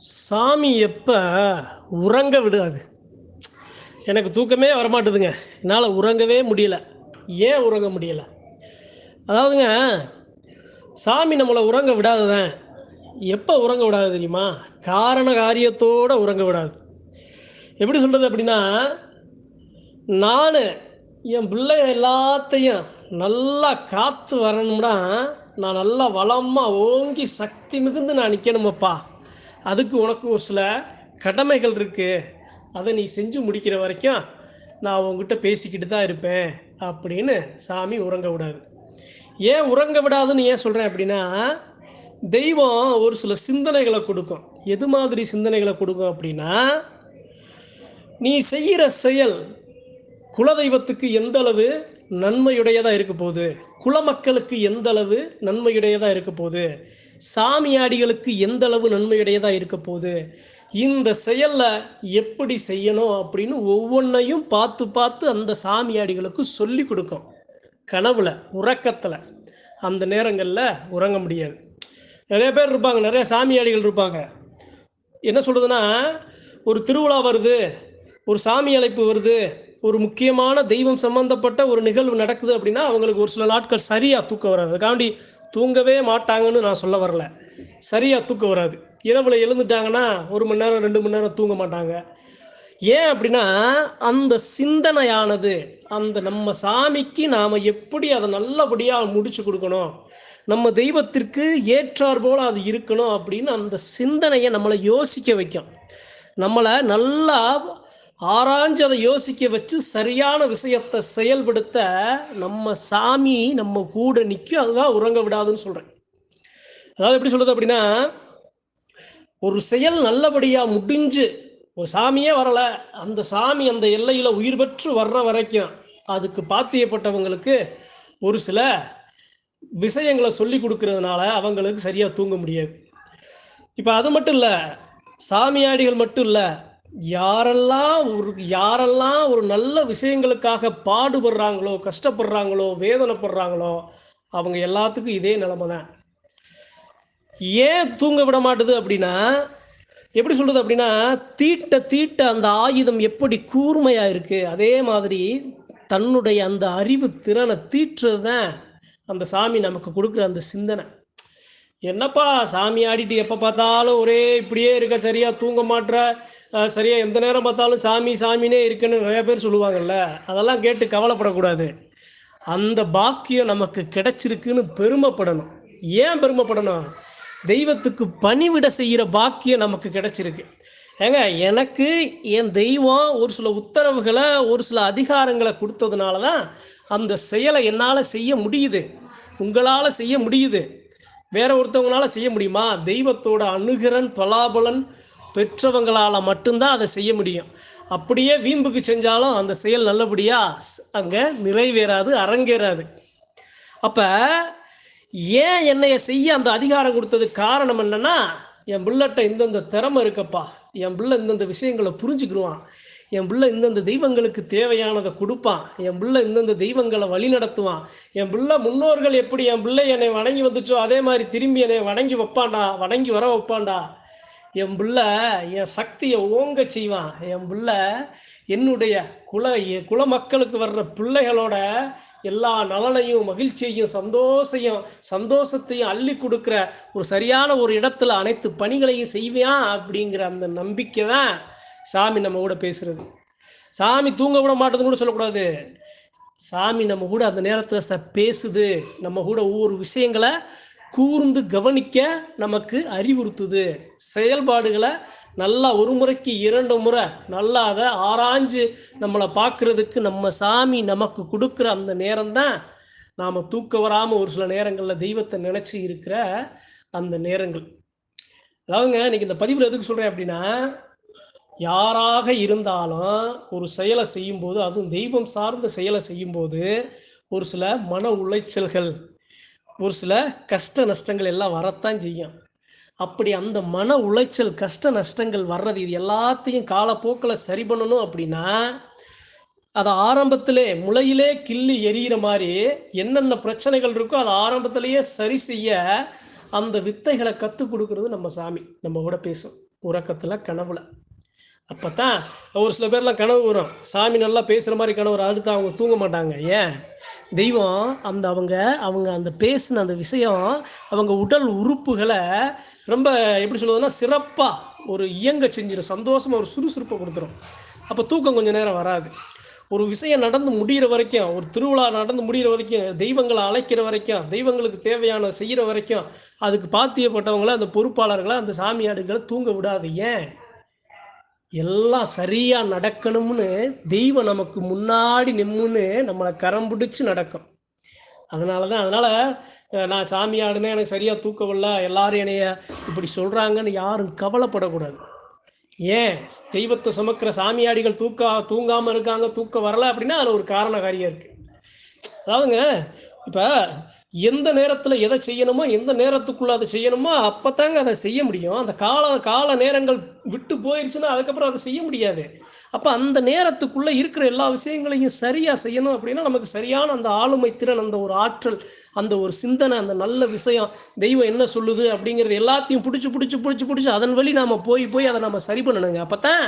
சாமி எப்போ உறங்க விடாது. எனக்கு தூக்கமே வரமாட்டுதுங்க. என்னால் உறங்கவே முடியல. ஏன் உறங்க முடியல? அதாவதுங்க சாமி நம்மளை உறங்க விடாதுதான். எப்போ உறங்க விடாது தெரியுமா? காரண காரியத்தோடு உறங்க விடாது. எப்படி சொல்கிறது அப்படின்னா நான் என் பிள்ளைய எல்லாத்தையும் நல்லா காத்து வரணும்னா நான் நல்லா வளமாக ஓங்கி சக்தி மிகுந்து நான் நிற்கணுமப்பா அதுக்கு உனக்கு ஒரு சில கடமைகள் இருக்குது அதை நீ செஞ்சு முடிக்கிற வரைக்கும் நான் உங்ககிட்ட பேசிக்கிட்டு தான் இருப்பேன் அப்படின்னு சாமி உறங்க விடாது ஏன் உறங்க விடாதுன்னு ஏன் சொல்கிறேன் அப்படின்னா தெய்வம் ஒரு சில சிந்தனைகளை கொடுக்கும். எது மாதிரி சிந்தனைகளை கொடுக்கும் அப்படின்னா நீ செய்கிற செயல் குலதெய்வத்துக்கு எந்த அளவு நன்மையுடையதாக இருக்க போகுது. குலமக்களுக்கு எந்த அளவு நன்மையுடையதாக இருக்க போகுது. சாமியாடிகளுக்கு எந்த அளவு நன்மையுடையதாக இருக்க போகுது. இந்த செயலில் எப்படி செய்யணும் அப்படின்னு ஒவ்வொன்றையும் பார்த்து பார்த்து அந்த சாமியாடிகளுக்கு சொல்லி கொடுக்கும். கனவுல உறக்கத்தில். அந்த நேரங்களில் உறங்க முடியாது. நிறைய பேர் இருப்பாங்க நிறைய சாமியாடிகள் இருப்பாங்க. என்ன சொல்கிறதுன்னா ஒரு திருவிழா வருது ஒரு சாமி அழைப்பு வருது ஒரு முக்கியமான தெய்வம் சம்பந்தப்பட்ட ஒரு நிகழ்வு நடக்குது அப்படின்னா அவங்களுக்கு ஒரு சில நாட்கள் சரியாக தூக்கம் வராது. அதுக்காண்டி தூங்கவே மாட்டாங்கன்னு நான் சொல்ல வரல. சரியாக தூக்கம் வராது. இரவில் எழுந்துட்டாங்கன்னா ஒரு மணி நேரம் ரெண்டு மணி நேரம் தூங்க மாட்டாங்க. ஏன் அப்படின்னா அந்த சிந்தனையானது அந்த நம்ம சாமிக்கு நாம் எப்படி அதை நல்லபடியாக முடிச்சு கொடுக்கணும் நம்ம தெய்வத்திற்கு ஏற்றார் போல் அது இருக்கணும் அப்படின்னு அந்த சிந்தனையை நம்மளை யோசிக்க வைக்கும். நம்மளை நல்லா ஆராய்ஞ்சு அதை யோசிக்க வச்சு சரியான விஷயத்தை செயல்படுத்த நம்ம சாமி நம்ம கூட நிற்கும் அதுதான் உறங்க விடாதுன்னு சொல்கிறேன் அதாவது எப்படி சொல்கிறது அப்படின்னா ஒரு செயல் நல்லபடியாக முடிஞ்சு ஒரு சாமியே வரலை அந்த சாமி அந்த எல்லையில் உயிர் பெற்று வர்ற வரைக்கும் அதுக்கு பாத்தியப்பட்டவங்களுக்கு ஒரு சில விஷயங்களை சொல்லி கொடுக்கறதுனால அவங்களுக்கு சரியாக தூங்க முடியாது. இப்போ அது மட்டும் இல்லை சாமியாடிகள் மட்டும் இல்லை யாரெல்லாம் ஒரு யாரெல்லாம் ஒரு நல்ல விஷயங்களுக்காக பாடுபடுறாங்களோ கஷ்டப்படுறாங்களோ வேதனைப்படுறாங்களோ அவங்க எல்லாத்துக்கும் இதே நிலமை தான் ஏன் தூங்க விட மாட்டுது அப்படின்னா எப்படி சொல்கிறது அப்படின்னா தீட்ட தீட்ட அந்த ஆயுதம் எப்படி கூர்மையாக இருக்குது அதே மாதிரி தன்னுடைய அந்த அறிவு திறனை தீட்டுறது தான் அந்த சாமி நமக்கு கொடுக்குற அந்த சிந்தனை. என்னப்பா சாமி ஆடிட்டு எப்போ பார்த்தாலும் ஒரே இப்படியே இருக்க சரியாக தூங்க மாட்டுற சரியாக எந்த நேரம் பார்த்தாலும் சாமி சாமினே இருக்குன்னு நிறைய பேர் சொல்லுவாங்கல்ல அதெல்லாம் கேட்டு கவலைப்படக்கூடாது. அந்த பாக்கியம் நமக்கு கிடைச்சிருக்குன்னு பெருமைப்படணும். ஏன் பெருமைப்படணும்? தெய்வத்துக்கு பணிவிட செய்கிற பாக்கியம் நமக்கு கிடைச்சிருக்கு. ஏங்க எனக்கு என் தெய்வம் ஒரு சில உத்தரவுகளை ஒரு சில அதிகாரங்களை கொடுத்ததுனால தான் அந்த செயலை என்னால் செய்ய முடியுது. உங்களால் செய்ய முடியுது. வேற ஒருத்தவங்களால செய்ய முடியுமா? தெய்வத்தோட அணுகிறன் பலாபலன் பெற்றவங்களால் மட்டும்தான் அதை செய்ய முடியும். அப்படியே வீம்புக்கு செஞ்சாலும் அந்த செயல் நல்லபடியாக அங்கே நிறைவேறாது அரங்கேறாது. அப்போ ஏன் என்னைய செய்ய அந்த அதிகாரம் கொடுத்ததுக்கு காரணம் என்னன்னா என் பிள்ளட்ட இந்தந்த திறமை இருக்கப்பா என் பிள்ளை இந்தந்த விஷயங்களை புரிஞ்சுக்கிடுவான் என் பிள்ளை இந்தந்த தெய்வங்களுக்கு தேவையானதை கொடுப்பான். என் பிள்ளை இந்தந்த தெய்வங்களை வழி நடத்துவான். என் பிள்ளை முன்னோர்கள் எப்படி என் பிள்ளை என்னை வணங்கி வந்துச்சோ அதே மாதிரி திரும்பி என்னை வணங்கி வைப்பான்டா வணங்கி வர வைப்பான்டா. என் பிள்ளை என் சக்தியை ஓங்க செய்வான். என் பிள்ளை என்னுடைய குல குல மக்களுக்கு வர்ற பிள்ளைகளோட எல்லா நலனையும் மகிழ்ச்சியையும் சந்தோஷையும் சந்தோஷத்தையும் அள்ளி கொடுக்குற ஒரு சரியான ஒரு இடத்துல அனைத்து பணிகளையும் செய்வான் அப்படிங்கிற அந்த நம்பிக்கை தான் சாமி நம்ம கூட பேசுறது. சாமி தூங்க விட மாட்டதுன்னு கூட சொல்லக்கூடாது. சாமி நம்ம கூட அந்த நேரத்தில் ச பேசுது. நம்ம கூட ஒவ்வொரு விஷயங்களை கூர்ந்து கவனிக்க நமக்கு அறிவுறுத்துது. செயல்பாடுகளை நல்லா ஒரு முறைக்கு இரண்டு முறை நல்லா அதை ஆராய்ஞ்சு நம்மளை பார்க்குறதுக்கு நம்ம சாமி நமக்கு கொடுக்குற அந்த நேரம்தான் நாம் தூக்க வராமல் ஒரு சில நேரங்களில் தெய்வத்தை நினச்சி இருக்கிற அந்த நேரங்கள். அதாவதுங்க இன்னைக்கு இந்த பதிவில் எதுக்கு சொல்கிறேன் அப்படின்னா யாராக இருந்தாலும் ஒரு செயலை செய்யும்போது அதுவும் தெய்வம் சார்ந்த செயலை செய்யும்போது ஒரு சில மன உளைச்சல்கள் ஒரு சில கஷ்ட நஷ்டங்கள் எல்லாம் வரத்தான் செய்யும். அப்படி அந்த மன உளைச்சல் கஷ்ட நஷ்டங்கள் வர்றது இது எல்லாத்தையும் காலப்போக்கில் சரி பண்ணணும் அப்படின்னா அதை ஆரம்பத்திலே முளையிலே கிள்ளி எரியிற மாதிரி என்னென்ன பிரச்சனைகள் இருக்கோ அதை ஆரம்பத்திலேயே சரி செய்ய அந்த வித்தைகளை கற்றுக் கொடுக்கறது நம்ம சாமி. நம்ம கூட பேசும். உறக்கத்தில் கனவுல. அப்போ தான் ஒரு சில பேர்லாம் கனவு வரும். சாமி நல்லா பேசுகிற மாதிரி கனவு வரும். அடுத்து அவங்க தூங்க மாட்டாங்க. ஏன்? தெய்வம் அந்த அவங்க அவங்க அந்த பேசின அந்த விஷயம் அவங்க உடல் உறுப்புகளை ரொம்ப எப்படி சொல்லுவதுன்னா சிறப்பாக ஒரு இயங்க செஞ்சிடும் சந்தோஷமாக ஒரு சுறுசுறுப்பை கொடுத்துரும். அப்போ தூக்கம் கொஞ்சம் நேரம் வராது. ஒரு விஷயம் நடந்து முடிகிற வரைக்கும் ஒரு திருவிழா நடந்து முடிகிற வரைக்கும் தெய்வங்களை அழைக்கிற வரைக்கும் தெய்வங்களுக்கு தேவையான செய்கிற வரைக்கும் அதுக்கு பாத்தியப்பட்டவங்கள அந்த பொறுப்பாளர்களை அந்த சாமியாடுகளை தூங்க விடாது ஏன் எல்லாம் சரியாக நடக்கணும்னு தெய்வம் நமக்கு முன்னாடி நிம்முன்னு நம்மளை கரம் பிடிச்சி நடக்கும். அதனால தான் அதனால் நான் சாமி ஆடுனேன் எனக்கு சரியாக தூக்கம் எல்லாரும் என்னைய இப்படி சொல்கிறாங்கன்னு யாரும் கவலைப்படக்கூடாது. ஏன்? தெய்வத்தை சுமக்கிற சாமியாடிகள் தூக்கா தூங்காமல் இருக்காங்க தூக்கம் வரல அப்படின்னா அதில் ஒரு காரண காரியம் இருக்குது அதாவதுங்க இப்போ எந்த நேரத்தில் எதை செய்யணுமோ எந்த நேரத்துக்குள்ளே அதை செய்யணுமோ அப்போ தாங்க அதை செய்ய முடியும். அந்த கால கால நேரங்கள் விட்டு போயிடுச்சுன்னா அதுக்கப்புறம் அதை செய்ய முடியாது. அப்போ அந்த நேரத்துக்குள்ளே இருக்கிற எல்லா விஷயங்களையும் சரியாக செய்யணும் அப்படின்னா நமக்கு சரியான அந்த ஆளுமை திறன் அந்த ஒரு ஆற்றல் அந்த ஒரு சிந்தனை அந்த நல்ல விஷயம் தெய்வம் என்ன சொல்லுது அப்படிங்கிறது எல்லாத்தையும் பிடிச்சி பிடிச்சி பிடிச்சி பிடிச்சி அதன் வழி நாம் போய் போய் அதை நம்ம சரி பண்ணணுங்க. அப்போ தான்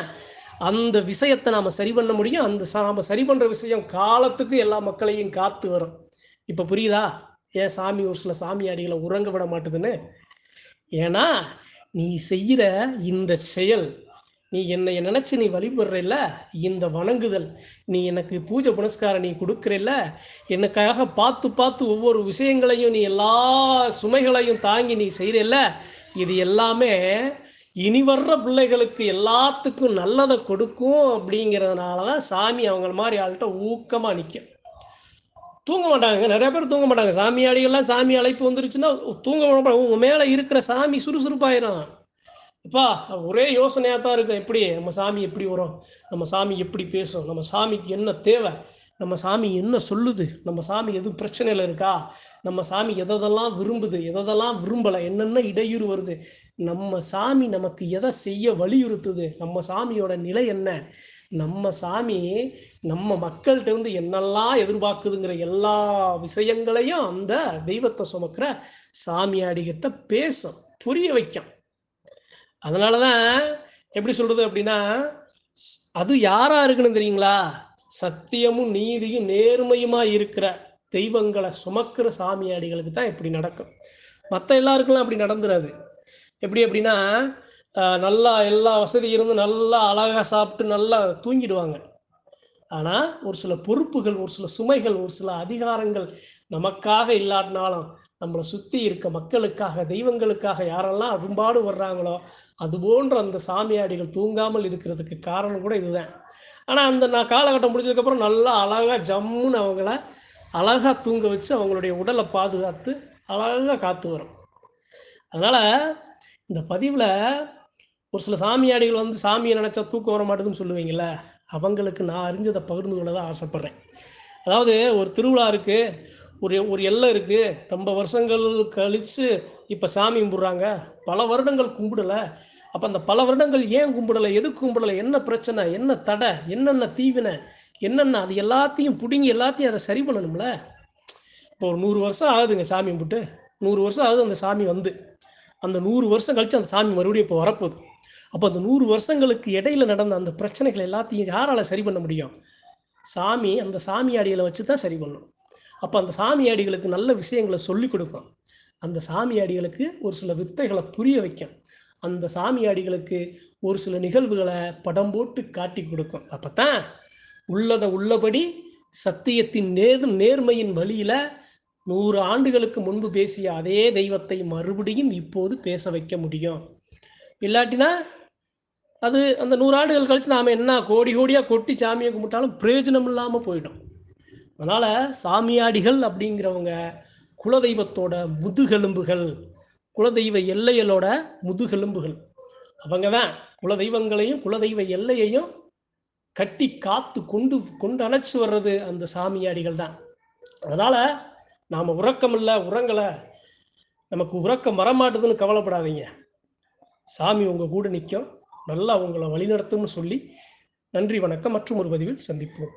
அந்த விஷயத்தை நாம் சரி பண்ண முடியும். அந்த நாம் சரி பண்ணுற விஷயம் காலத்துக்கு எல்லா மக்களையும் காத்து வரும். இப்போ புரியுதா? ஏன் சாமி ஒரு சில சாமியாடிகளை உறங்க விட மாட்டுதுன்னு? ஏன்னா நீ செய்கிற இந்த செயல் நீ என்னை நினச்சி நீ வழிபடுறில்ல இந்த வணங்குதல் நீ எனக்கு பூஜை புனஸ்காரம் நீ கொடுக்குறல எனக்காக பார்த்து பார்த்து ஒவ்வொரு விஷயங்களையும் நீ எல்லா சுமைகளையும் தாங்கி நீ செய்கிறல்ல இது எல்லாமே இனி வர்ற பிள்ளைகளுக்கு எல்லாத்துக்கும் நல்லதை கொடுக்கும் அப்படிங்கிறதுனால தான் சாமி அவங்கள மாதிரி ஆள்கிட்ட ஊக்கமாக நிற்கும் தூங்க மாட்டாங்க. நிறைய பேர் தூங்க மாட்டாங்க. சாமியாடிகள்லாம் சாமி அழைப்பு வந்துருச்சுன்னா தூங்க மாட்டாங்க உங்கள் மேலே இருக்கிற சாமி சுறுசுறுப்பாயிரும். அப்பா ஒரே யோசனையாக தான் இருக்கும் எப்படி? நம்ம சாமி எப்படி வரும்? நம்ம சாமி எப்படி பேசும்? நம்ம சாமிக்கு என்ன தேவை? நம்ம சாமி என்ன சொல்லுது? நம்ம சாமி எதுவும் பிரச்சனையில் இருக்கா? நம்ம சாமி எதெல்லாம் விரும்புது? எதெல்லாம் விரும்பலை? என்னென்ன இடையூறு வருது? நம்ம சாமி நமக்கு எதை செய்ய வலியுறுத்துது? நம்ம சாமியோட நிலை என்ன? நம்ம சாமி நம்ம மக்கள்கிட்ட இருந்து என்னெல்லாம் எதிர்பார்க்குதுங்கிற எல்லா விஷயங்களையும் அந்த தெய்வத்தை சுமக்கிற சாமியாடிகிட்ட பேசும் புரிய வைக்கும். அதனால தான் எப்படி சொல்கிறது அப்படின்னா அது யாராக இருக்குன்னு தெரியுங்களா? சத்தியமும் நீதியும் நேர்மையுமா இருக்கிற தெய்வங்களை சுமக்கிற சாமியாடிகளுக்கு தான் இப்படி நடக்கும். மற்ற எல்லாருக்கெல்லாம் அப்படி நடந்துராது. எப்படி அப்படின்னா நல்லா எல்லா வசதி இருந்து நல்லா அழகாக சாப்பிட்டு நல்லா தூங்கிடுவாங்க. ஆனால் ஒரு சில பொறுப்புகள் ஒரு சில சுமைகள் ஒரு சில அதிகாரங்கள் நமக்காக இல்லாட்டினாலும் நம்மளை சுற்றி இருக்க மக்களுக்காக தெய்வங்களுக்காக யாரெல்லாம் அரும்பாடு வர்றாங்களோ அது போன்ற அந்த சாமியாடிகள் தூங்காமல் இருக்கிறதுக்கு காரணம் கூட இதுதான். ஆனால் அந்த நான் காலகட்டம் முடிச்சதுக்கப்புறம் நல்லா அழகாக ஜம்முன்னு அவங்கள அழகாக தூங்க வச்சு அவங்களுடைய உடலை பாதுகாத்து அழகாக காத்து வரும். அதனால் இந்த பதிவில் ஒரு சில சாமியாடிகள் வந்து சாமியை நினச்சா தூக்கம் வர மாட்டேதுன்னு சொல்லுவீங்கள்ல அவங்களுக்கு நான் அறிஞ்சதை பகிர்ந்து கொள்ள தான் ஆசைப்பட்றேன். அதாவது ஒரு திருவிழா இருக்குது ஒரு ஒரு எல்லை இருக்குது ரொம்ப வருஷங்கள் கழித்து இப்போ சாமி கும்பிட்றாங்க. பல வருடங்கள் கும்பிடலை. அப்போ அந்த பல வருடங்கள் ஏன் கும்பிடலை? எதுக்கு கும்பிடலை? என்ன பிரச்சனை? என்ன தடை? என்னென்ன தீவினை? என்னென்ன? அது எல்லாத்தையும் பிடுங்கி எல்லாத்தையும் அதை சரி பண்ணணும்ல? இப்போ ஒரு நூறு வருஷம் ஆகுதுங்க சாமி கும்பிட்டு. நூறு வருஷம் ஆகுது அந்த சாமி வந்து. அந்த நூறு வருஷம் கழித்து அந்த சாமி மறுபடியும் இப்போ வரப்போகுது. அப்போ அந்த நூறு வருஷங்களுக்கு இடையில நடந்த அந்த பிரச்சனைகள் எல்லாத்தையும் யாரால் சரி பண்ண முடியும்? சாமி அந்த சாமியாடிகளை வச்சு தான் சரி பண்ணணும். அப்போ அந்த சாமியாடிகளுக்கு நல்ல விஷயங்களை சொல்லிக் கொடுக்கும். அந்த சாமியாடிகளுக்கு ஒரு சில வித்தைகளை புரிய வைக்கும். அந்த சாமியாடிகளுக்கு ஒரு சில நிகழ்வுகளை படம் போட்டு காட்டி கொடுக்கும். அப்போ தான் உள்ளதை உள்ளபடி சத்தியத்தின் நேர் நேர்மையின் வழியில் நூறு ஆண்டுகளுக்கு முன்பு பேசிய அதே தெய்வத்தை மறுபடியும் இப்போது பேச வைக்க முடியும். இல்லாட்டினா அது அந்த நூறு ஆண்டுகள் கழித்து நாம் என்ன கோடி கோடியாக கொட்டி சாமியை கும்பிட்டாலும் பிரயோஜனம் இல்லாமல் போயிடும். அதனால் சாமியாடிகள் அப்படிங்கிறவங்க குலதெய்வத்தோட முதுகெலும்புகள் குலதெய்வ எல்லைகளோட முதுகெலும்புகள். அவங்க தான் குலதெய்வங்களையும் குலதெய்வ எல்லையையும் கட்டி காத்து கொண்டு கொண்டு அணைச்சி வர்றது அந்த சாமியாடிகள் தான். அதனால் நாம் உறக்கம் இல்லை உரங்களை நமக்கு உறக்கம் வரமாட்டுதுன்னு கவலைப்படாதீங்க. சாமி உங்கள் கூட நிற்கும் நல்லா உங்களை வழிநடத்தும்னு சொல்லி நன்றி வணக்கம். மற்றும் ஒரு பதிவில் சந்திப்போம்.